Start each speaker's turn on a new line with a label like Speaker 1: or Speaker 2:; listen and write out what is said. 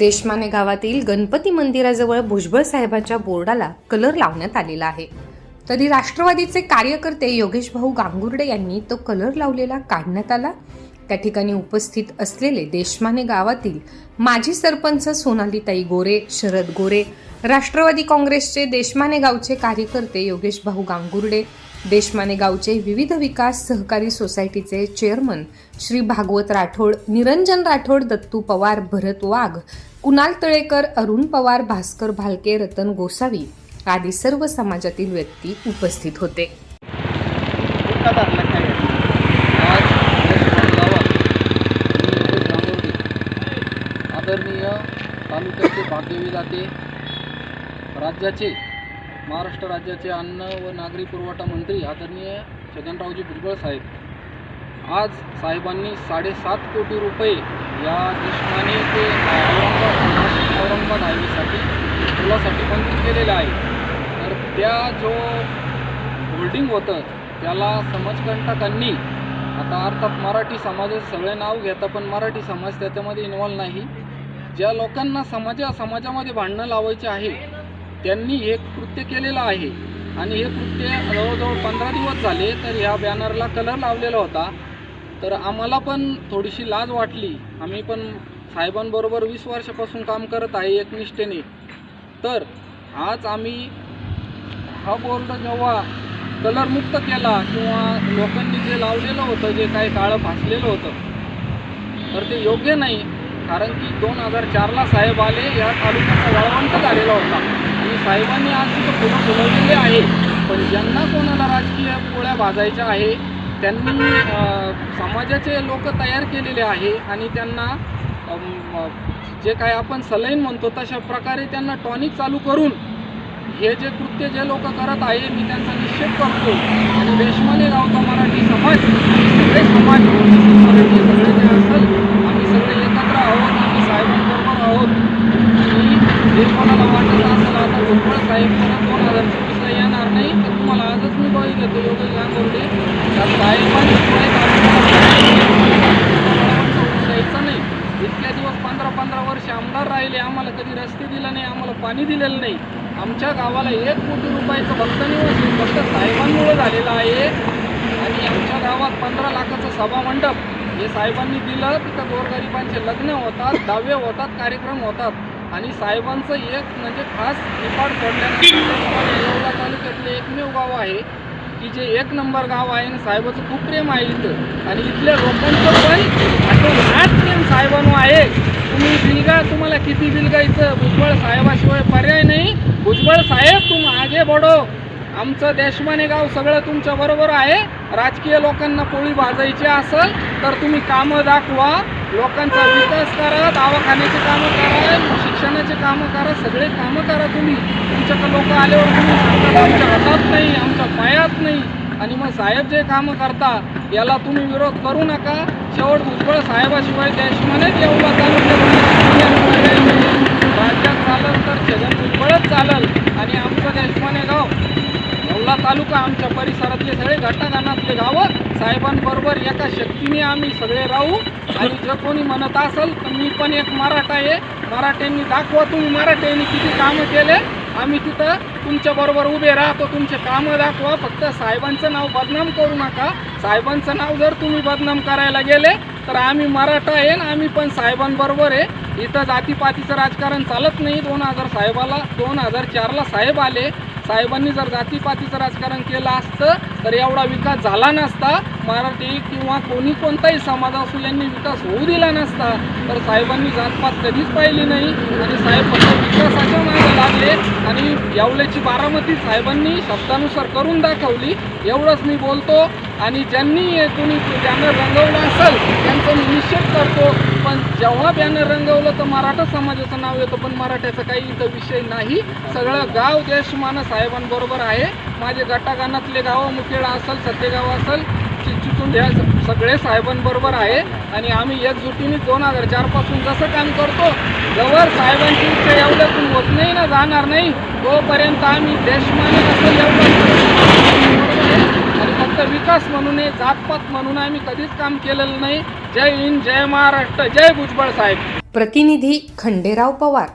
Speaker 1: देशमाने गावातील गणपती मंदिराजवळ भुजबळ साहेबांच्या बोर्डाला कलर लावण्यात आलेला आहे. तरी राष्ट्रवादीचे कार्यकर्ते योगेश भाऊ गांगुर्डे यांनी तो कलर लावलेला काढण्यात आला. त्या ठिकाणी उपस्थित असलेले देशमाने गावातील माजी सरपंच सोनालीताई गोरे शरद गोरे राष्ट्रवादी काँग्रेसचे देशमाने गावचे कार्यकर्ते योगेश भाऊ गांगुर्डे देशमाने गावचे विविध विकास सहकारी सोसायटीचे चेअरमन श्री भागवत राठोड निरंजन राठोड दत्तू पवार भरत वाघ कुणाल तळेकर अरुण पवार भास्कर भालके रतन गोसावी आदी सर्व समाजातील व्यक्ती उपस्थित होते.
Speaker 2: आदरणीय तालुक्याचे भाग्यविधाते राज्याचे महाराष्ट्र राज्याचे अन्न व नागरी पुरवठा मंत्री आदरणीय छगनरावजी भुजबळ साहेब. आज साहेबांनी साडेसात कोटी रुपये या देशमाने ते औरंगाबाद औरंगाबाद हायवेसाठी पुलासाठी मंजूर केलेलं आहे. तर त्या जो होल्डिंग होतं त्याला समाजकंटकांनी आता अर्थात मराठी समाजाचं सगळे नाव घेतं पण मराठी समाज त्याच्यामध्ये इन्वॉल्व नाही. ज्या लोकांना समाजा समाजामध्ये भांडणं लावायचे आहे त्यांनी हे कृत्य केलेलं आहे. आणि हे कृत्य जवळजवळ पंधरा दिवस झाले तर ह्या बॅनरला कलर लावलेला होता. तर आम्हाला पण थोडीशी लाज वाटली. आम्ही पण साहेबांबरोबर वीस वर्षापासून काम करत आहे एकनिष्ठेने. तर आज आम्ही हा बोर्ड जेव्हा कलरमुक्त केला किंवा लोकांनी जे लावलेलं होतं जे काही काळं फासलेलं होतं तर ते योग्य नाही. कारण की दोन हजार चारला साहेब आले या तालुक्याचा वाळवंट झालेला होता. साहेबांनी आज तिथं फुलं फुलवलेली आहे पण ज्यांना कोणाला राजकीय पोळ्या भाजायच्या आहे त्यांनी समाजाचे लोक तयार केलेले आहे आणि त्यांना जे काय आपण सलाईन म्हणतो तशा प्रकारे त्यांना टॉनिक चालू करून हे जे कृत्य जे लोक करत आहे मी त्यांचा निषेध करतो. आणि रेशमाने गावचा मराठी समाज सगळे समाज सगळे जे असेल आम्ही सगळे एकत्र आहोत आम्ही साहेबांबरोबर आहोत आणि जे कोणाला वाटत असेल आता भुजबळ साहेब दोन हजार चोवीसला येणार नाही. तर तुम्हाला आजच मी बळी घेतो योगेश गांगुर्डे. तर साहेबांनी द्यायचं नाही. इतक्या दिवस पंधरा पंधरा वर्ष आमदार राहिले आम्हाला कधी रस्ते दिले नाही आम्हाला पाणी दिलेलं नाही. आमच्या गावाला एक कोटी रुपयाचं भक्त निवास फक्त साहेबांमुळे झालेलं आहे. आणि आमच्या गावात पंधरा लाखाचं सभा मंडप हे साहेबांनी दिलं तिथं गोरगरिबांचे लग्न होतात दहावे होतात कार्यक्रम होतात. आणि साहेबांचं एक म्हणजे खास निपाड सोडल्यानंतर येवला तालुक्यातले एकमेव गाव आहे की जे एक नंबर गाव आहे आणि साहेबाचं खूप प्रेम आहे इथं. आणि इथल्या लोकांचं पण आठवण प्रेम साहेबांवर आहे. तुम्ही बिलगा तुम्हाला किती बिलगायचं? भुजबळ साहेबाशिवाय पर्याय नाही. भुजबळ साहेब तुम आगे बडो आमचं देशमाने गाव सगळं तुमच्या बरोबर आहे. राजकीय लोकांना पोळी भाजायची असेल तर तुम्ही कामं दाखवा. लोकांचा विकास करा दवाखान्याचे कामं करा शिक्षणाचे कामं करा सगळे कामं करा तुम्ही. तुमच्याकडे लोक आल्यावर तुम्ही सांगता आमच्या हातात नाही आमच्या पायात नाही. आणि मग साहेब जे कामं करता याला तुम्ही विरोध करू नका. शेवट भुजबळ साहेबाशिवाय देशमानेच एवढा चालू राज्यात झालं तर छगन भुजबळच चालल आणि आमचं देशमाने गाव येवला तालुका आमच्या परिसरातले सगळे घटनागानातले गावं साहेबांबरोबर एका शक्तीने आम्ही सगळे राहू. आणि जर कोणी म्हणत असेल तर मी पण एक मराठा आहे. मराठ्यांनी दाखवा तुम्ही मराठ्यांनी किती कामं केले. आम्ही तिथं तुमच्याबरोबर उभे राहतो तुमचे कामं दाखवा. फक्त साहेबांचं नाव बदनाम करू नका. साहेबांचं नाव जर तुम्ही बदनाम करायला गेले तर आम्ही मराठा आहे आणि आम्ही पण साहेबांबरोबर आहे. इथं जातीपातीचं राजकारण चालत नाही. दोन हजार साहेबाला दोन हजार चारला साहेब आले. साहेबांनी जर जातीपातीचं राजकारण केलं असतं तर एवढा विकास झाला नसता. मराठी किंवा कोणी कोणताही समाज असून यांनी विकास होऊ दिला नसता. तर साहेबांनी जातपात कधीच पाहिली नाही आणि साहेब फक्त विकासाच्या मागे लागले आणि यावल्याची बारामती साहेबांनी शब्दानुसार करून दाखवली. एवढंच मी बोलतो. आणि ज्यांनी कोणी ज्यांना रंगवलं असेल त्यांचा मी निषेध करतो. पण जेव्हा बॅनर रंगवलं तर मराठा समाजाचं नाव येतं पण मराठ्याचा काही इथं विषय नाही. सगळं गाव देशमान साहेबांबरोबर आहे. माझे गटागानातले गावं मुखेडा असेल सत्यगाव असेल चिचुतून ह्या सगळे साहेबांबरोबर आहे. आणि आम्ही एकजुटीने दोन हजार चारपासून जसं काम करतो जवळ साहेबांची इच्छा एवढ्यातून होत नाही ना जाणार नाही. तोपर्यंत आम्ही देशमाने असेल एवढं म्हणून हे जातपात म्हणून आम्ही कधीच काम केलेलं नाही. जय हिंद जय महाराष्ट्र जय भुजबळ साहेब.
Speaker 1: प्रतिनिधी खंडेराव पवार.